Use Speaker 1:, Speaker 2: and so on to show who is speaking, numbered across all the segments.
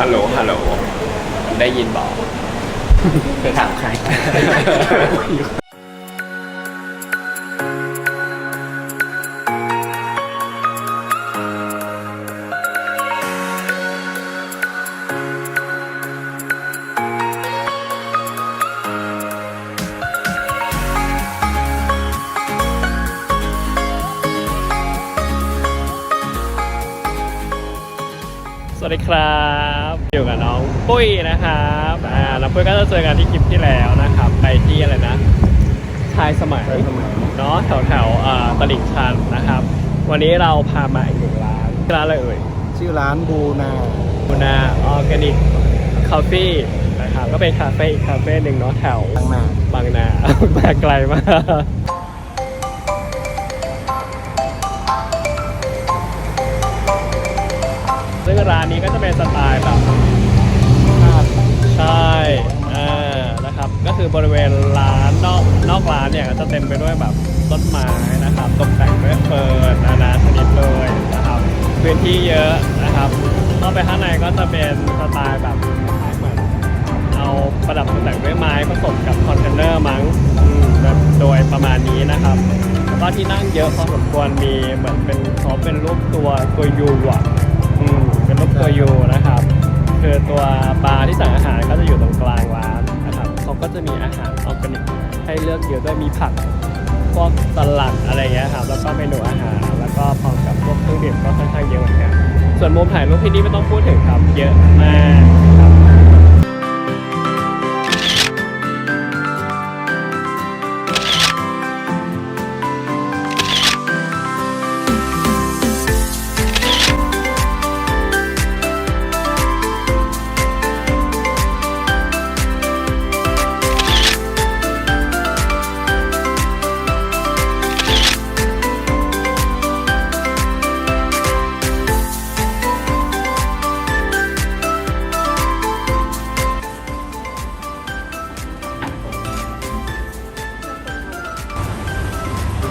Speaker 1: ฮัลโหล ฮัลโหล ได้ยินบอก
Speaker 2: เธอถามใคร
Speaker 1: วัสดีครับอยู่กับน้องปุ้ยนะครับอ่าน้องปุ้ยก็จะเจอกันที่คลิปที่แล้วนะครับ ไปที่อะไรนะชายสมัยเนาะแถวแถวๆอ่าตลิ่งชันนะครับ วันนี้เราพามาอีกหนึ่งร้านร้านอะไรเอ่ย
Speaker 2: ชื่อร้านบูนา
Speaker 1: บูนาออร์แกนิกคาเฟ่นะครับก็เป็นคาเฟ่อีกคาเฟ่หนึ่งเนาะแถว
Speaker 2: ตั้งหน้า
Speaker 1: บางนา มาไกลมาก ร้านนี้ก็จะเป็นสไตล์แบบใช่อ่านะครับ ก็คือบริเวณร้านนอกนอกร้านเนี่ยก็จะเต็มไปด้วยแบบต้นไม้นะครับตกแต่งด้วยเฟิร์นนานาชนิดเลยนะครับพื้นที่เยอะนะครับเข้าไปข้างในก็จะเป็นสไตล์แบบคล้ายเหมือนเอาประดับตกแต่งด้วยไม้ผสมกับคอนเทนเนอร์มั้งอืมแบบโดยประมาณนี้นะครับแล้วก็ที่นั่งเยอะพอสมควรมีเหมือนเป็นเขาเป็นรูปตัวตัวยูอะ ตัวยูนะครับ คือตัวบาร์ที่สั่งอาหารก็จะอยู่ตรงกลางร้านนะครับเขาก็จะมีอาหารออร์แกนิกให้เลือกเยอะด้วยมีผักพวกสลัดอะไรเงี้ยครับแล้วก็เมนูอาหารแล้วก็พร้อมกับพวกเครื่องดื่มก็ค่อนข้างเยอะเหมือนกันส่วนมุมถ่ายรูปที่นี่ไม่ต้องพูดถึงครับเยอะมาก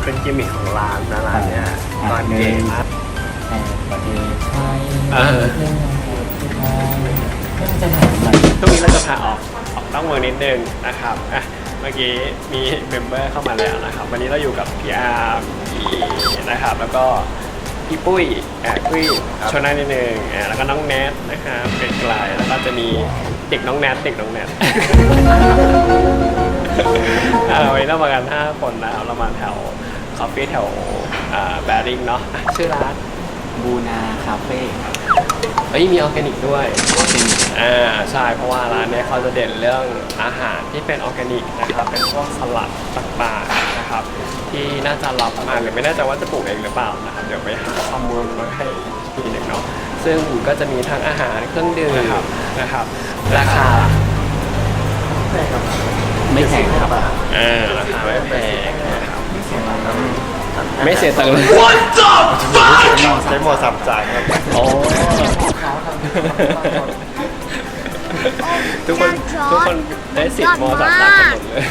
Speaker 1: เป็นกิมมิคของร้านนะร้านเนี้ยร้านเก๋มาก
Speaker 2: แต่ประเทศไทย
Speaker 1: เออ
Speaker 2: เรื่องไทยจะถามอะไร
Speaker 1: ช่วงนี้เราจะพาออกออกนอกเมืองนิดนึงนะครับอะเมื่อกี้มีเมมเบอร์เข้ามาแล้วนะครับ วันนี้เราอยู่กับพี่อาร์มพี่นะครับ แล้วก็พี่ปุ้ยอะปุ้ยชวนหน้านิดนึงอะแล้วก็น้องแนทนะครับไกลๆแล้วก็จะมีเด็กน้องแนทเด็กน้องแนทอ่าวันนี้เรามากัน5คนนะครับเรามาแถว คอฟฟี่แถวแบริ่งเนาะอะชื่อร้าน
Speaker 2: บูนาคาเฟ่
Speaker 1: เอ้ยมีออร์แกนิกด้วย
Speaker 2: เป็น
Speaker 1: อ่าใช่เพราะว่าร้านเนี้ยเขาจะเด่นเรื่องอาหารที่เป็นออร์แกนิกนะครับเป็นพวกสลัดต่างๆนะครับที่น่าจะรับมาหรือไม่แน่ใจว่าจะปลูกเองหรือเปล่านะครับเดี๋ยวไปหาข้อมูลมาให้ทีหนึ่งเนาะซึ่งก็จะมีทั้งอาหารเครื่องดื่มนะครับราคา
Speaker 2: ไม่แพงครับ
Speaker 1: อ่าราคาไม่แพงนะครับ ไม่เสียตังค์เลย
Speaker 2: ใช้หมดสับจ่ายครับ
Speaker 1: โอ้ทุกคนทุกคนได้สิทธิ์มสามสามกันหมดเลย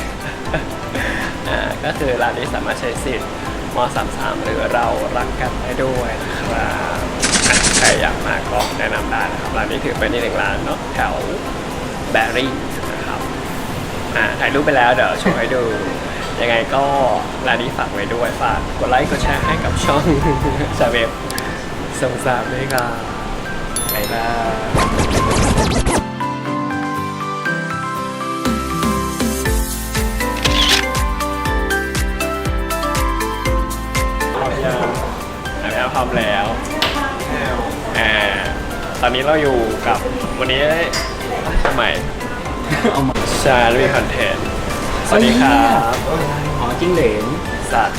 Speaker 1: อ่าก็คือร้านนี้สามารถใช้สิทธิ์มสามสามหรือเรารักกันได้ด้วยนะครับอะใครอยากมาก็แนะนำได้นะครับร้านนี้ถือเป็นอีกหนึ่งร้านเนาะแถวแบริ่งนะครับ อ่าถ่ายรูปไปแล้วเดี๋ยวโชว์ให้ดู ยังไงก็ร้านนี้ฝากไว้ด้วยฝากกดไลค์กดแชร์ให้กับช่องชาเวฟส่งสามด้วยครับบ๊ายบายพร้อมยังอะแอลพร้อมแล้วอ่าตอนนี้เราอยู่กับวันนี้ทำไม
Speaker 2: เอามา
Speaker 1: ชาลุยคอนเทนต์ สวัสดีครับ
Speaker 2: อ๋อจิ้งเหลน
Speaker 1: สัตว์